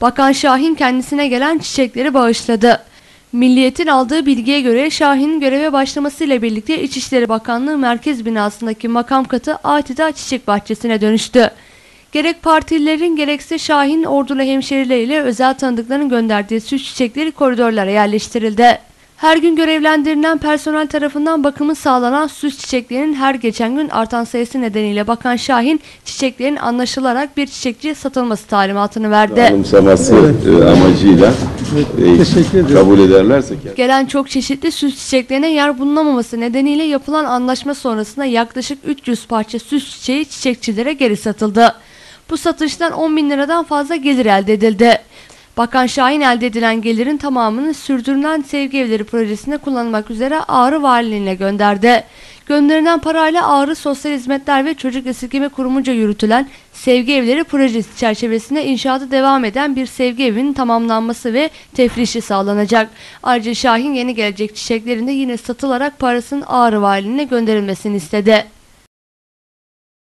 Bakan Şahin kendisine gelen çiçekleri bağışladı. Milliyetin aldığı bilgiye göre Şahin'in göreve başlamasıyla birlikte İçişleri Bakanlığı Merkez Binası'ndaki makam katı adeta çiçek bahçesine dönüştü. Gerek partililerin gerekse Şahin ordulu hemşerileriyle özel tanıdıkların gönderdiği süs çiçekleri koridorlara yerleştirildi. Her gün görevlendirilen personel tarafından bakımı sağlanan süs çiçeklerinin her geçen gün artan sayısı nedeniyle Bakan Şahin çiçeklerin anlaşılarak bir çiçekçiye satılması talimatını verdi. anımsaması e, amacıyla e, Teşekkür ediyorum. kabul ederlerse ki. Gelen çok çeşitli süs çiçeklerine yer bulunamaması nedeniyle yapılan anlaşma sonrasında yaklaşık 300 parça süs çiçeği çiçekçilere geri satıldı. Bu satıştan 10 bin liradan fazla gelir elde edildi. Bakan Şahin elde edilen gelirin tamamını sürdürülen sevgi evleri projesinde kullanmak üzere Ağrı Valiliğine gönderdi. Gönderilen parayla Ağrı Sosyal Hizmetler ve Çocuk Esirgeme Kurumunca yürütülen Sevgi Evleri projesi çerçevesinde inşaatı devam eden bir sevgi evinin tamamlanması ve tefrişi sağlanacak. Ayrıca Şahin yeni gelecek çiçeklerinde yine satılarak parasının Ağrı Valiliğine gönderilmesini istedi.